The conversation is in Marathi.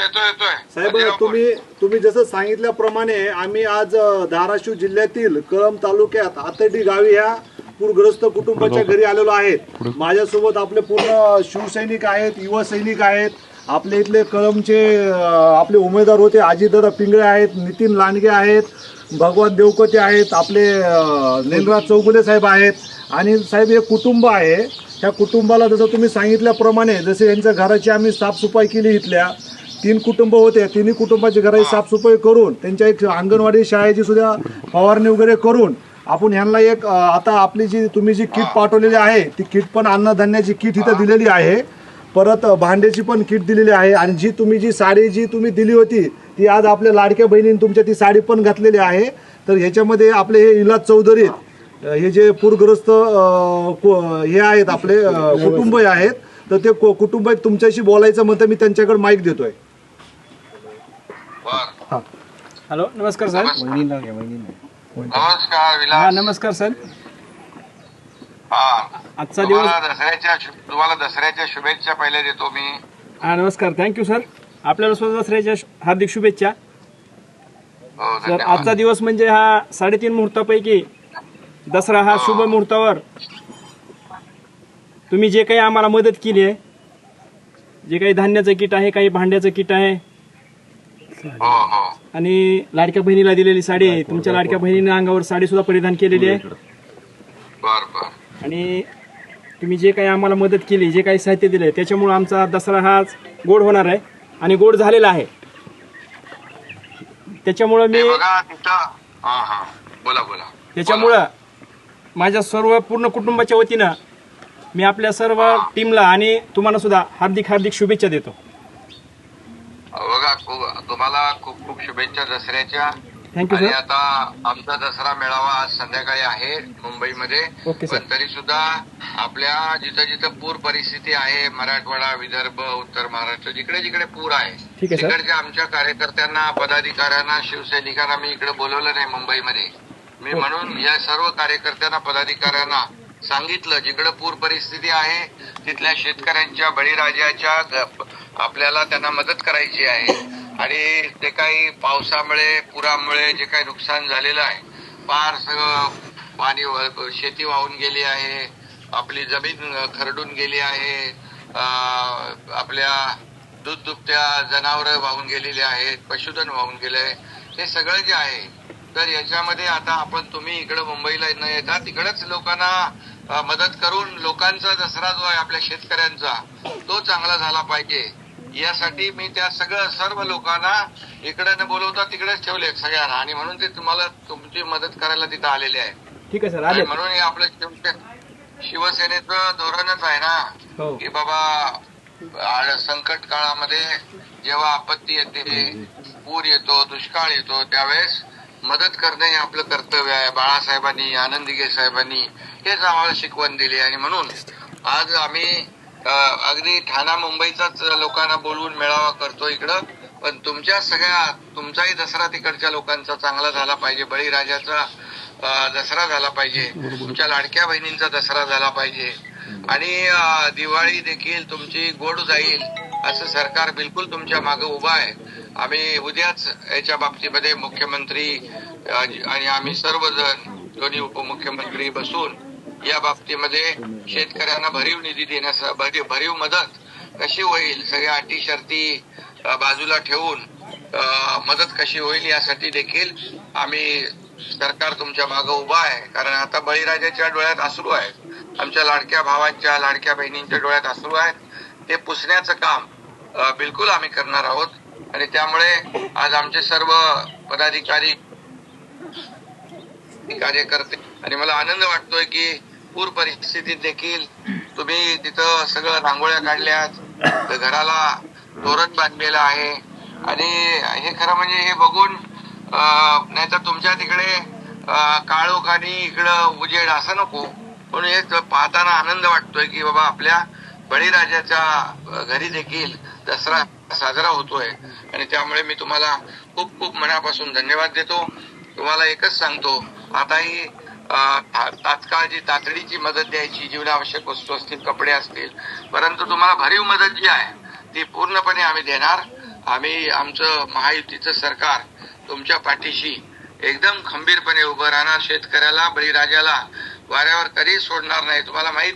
येतोय येतोय. साहेब. तुम्ही तुम्ही जसं सांगितल्याप्रमाणे आम्ही आज धाराशिव जिल्ह्यातील कळंब तालुक्यात आतडी गावी ह्या पूरग्रस्त कुटुंबाच्या घरी आलेलो आहेत. माझ्यासोबत आपले पूर्ण शिवसैनिक आहेत युवा सैनिक आहेत. आपले इथले कळंबचे अ, आपले उमेदवार होते अजितदादा पिंगळे आहेत नितीन लांडगे आहेत भगवान देवकोते आहेत आपले निलराज चौगुले साहेब आहेत. आणि साहेब हे कुटुंब आहे. त्या कुटुंबाला जसं तुम्ही सांगितल्याप्रमाणे जसे यांच्या घराची आम्ही साफसफाई केली इथल्या तीन कुटुंब होते. तिन्ही कुटुंबाची घराची साफसफाई करून त्यांच्या एक अंगणवाडी शाळेची सुद्धा फवारणी वगैरे करून आपण ह्यांना एक आता आपली जी तुम्ही जी किट पाठवलेली आहे ती किट पण अन्नधान्याची किट इथं दिलेली आहे. परत भांड्याची पण किट दिलेली आहे. आणि जी तुम्ही जी साडी जी तुम्ही दिली होती ती आज आपल्या लाडक्या बहिणीने तुमच्या ती साडी पण घातलेली आहे. तर ह्याच्यामध्ये आपले हे इलाज चौधरीत अ, हे जे पूरग्रस्त हे आहेत आपले कुटुंब आहेत. तर ते कु- कुटुंब तुमच्याशी बोलायचं म्हणतं मी त्यांच्याकडे माईक देतोय. हॅलो नमस्कार सर. नमस्कार हा विलास नमस्कार सर. हा. आजचा दिवस तुम्हाला दसऱ्याच्या शु- तुम्हाला दसऱ्याच्या शुभेच्छा पहिले देतो मी. हा नमस्कार. थँक्यू सर आपल्याला सुद्धा दसऱ्याच्या शु- हार्दिक शुभेच्छा. हो सर धन्यवाद. आजचा दिवस म्हणजे हा साडेतीन मुहूर्तापैकी दसरा हा शुभ मुहूर्तावर. तुम्ही जे काही आम्हाला मदत केली आहे जे काही धान्याचं किट आहे काही भांड्याचं किट आहे हो हो आणि लाडक्या बहिणीला दिलेली साडी आहे. तुमच्या लाडक्या बहिणीने अंगावर साडी सुद्धा परिधान केलेली आहे. बर बर. आणि तुम्ही जे काही आम्हाला मदत केली जे काही साहित्य दिले त्याच्यामुळे आमचा दसरा हा गोड होणार आहे आणि गोड झालेला आहे. त्याच्यामुळं मी हे हा हा. बोला बोला. त्याच्यामुळं माझ्या सर्व पूर्ण कुटुंबाच्या वतीनं मी आपल्या सर्व टीमला आणि तुम्हाला सुद्धा हार्दिक हार्दिक शुभेच्छा देतो. बघा तुम्हाला खूप खूप शुभेच्छा दसऱ्याच्या आणि आता आमचा दसरा मेळावा आज संध्याकाळी आहे मुंबईमध्ये. पण तरी सुद्धा आपल्या जिथं जिथं पूर परिस्थिती आहे मराठवाडा विदर्भ उत्तर महाराष्ट्र जिकडे जिकडे पूर आहे. तिकडच्या आमच्या कार्यकर्त्यांना पदाधिकाऱ्यांना शिवसैनिकांना मी इकडे बोलवलं नाही मुंबईमध्ये मी. म्हणून या सर्व कार्यकर्त्यांना पदाधिकाऱ्यांना सांगितलं जिकडे पूर परिस्थिती आहे तिथल्या शेतकऱ्यांच्या बळीराजाच्या आपल्याला त्यांना मदत करायची आहे. आणि ते काही पावसामुळे पुरामुळे जे काही नुकसान झालेलं आहे फार सगळं पाणी शेती वाहून गेली आहे आपली जमीन खरडून गेली आहे आपल्या दूध दुभत्या जनावरं वाहून गेलेली आहेत पशुधन वाहून गेलंय हे सगळं जे आहे तर याच्यामध्ये आता आपण तुम्ही इकडे मुंबईला न येता तिकडेच लोकांना मदत करून लोकांचा दसरा जो आहे आपल्या शेतकऱ्यांचा तो चांगला झाला पाहिजे. यासाठी मी त्या सगळं सर्व लोकांना इकडे न बोलवता तिकडेच ठेवले सगळ्यांना आणि म्हणून ते तुम्हाला तुमची मदत करायला तिथं आलेले आहे. ठीक आहे सर. म्हणून हे आपलं शिवसे- शिवसेनेचं धोरणच आहे ना हो. की बाबा संकट काळामध्ये जेव्हा आपत्ती येते पूर येतो दुष्काळ येतो त्यावेळेस मदत करणे हे आपलं कर्तव्य आहे. बाळासाहेबांनी आनंदिगे साहेबांनी हेच आम्हाला शिकवण दिली आणि म्हणून आज आम्ही अगदी ठाणा मुंबईचाच लोकांना बोलवून मेळावा करतो इकडं पण तुमच्या सगळ्या तुमचाही दसरा तिकडच्या लोकांचा चांगला झाला पाहिजे बळीराजाचा दसरा झाला पाहिजे तुमच्या लाडक्या बहिणींचा दसरा झाला पाहिजे. आणि दिवाळी देखील तुमची गोड जाईल असं सरकार बिलकुल तुमच्या मागे उभं आहे. आम्ही उद्याच याच्या बाबतीमध्ये मुख्यमंत्री आणि आम्ही सर्वजण दोन्ही उपमुख्यमंत्री बसून या बाबतीमध्ये शेतकऱ्यांना भरीव निधी देण्यास भरीव भरीव मदत कशी होईल? सगळ्या अटी शर्ती बाजूला ठेवून मदत कशी होईल यासाठी देखील आम्ही सरकार तुमच्या मागे उभा आहे. कारण आता बळीराजाच्या डोळ्यात असू आहेत. आमच्या लाडक्या भावांच्या लाडक्या बहिणींच्या डोळ्यात असू आहेत. ते पुसण्याचं काम बिलकुल आम्ही करणार आहोत. आणि त्यामुळे आज आमचे सर्व पदाधिकारी कार्यकर्ते आणि मला आनंद वाटतोय की पूर परिस्थितीत देखील तुम्ही तिथं सगळं रांगोळ्या काढल्यात घराला तोरण बांधलेलं आहे. आणि हे खरं म्हणजे हे बघून नाहीतर तुमच्या तिकडे काळोख आणि इकडं उजेड असं नको. म्हणून हे पाहताना आनंद वाटतोय की बाबा आपल्या बळीराजाच्या घरी देखील दसरा साजरा होतोय. आणि त्यामुळे मी तुम्हाला खूप खूप मनापासून धन्यवाद देतो. तुम्हाला एकच सांगतो आता ही तात्काळ जी तातडीची मदत द्यायची जीवनावश्यक वस्तू असतील कपडे असतील परंतु तुम्हाला भरीव मदत जी आहे ती पूर्णपणे आम्ही देणार. आम्ही आमचं महायुतीचं सरकार तुमच्या पाठीशी एकदम खंबीरपणे उभं राहणार शेतकऱ्याला बळीराजाला वाऱ्यावर कधी सोडणार नाही. तुम्हाला माहीत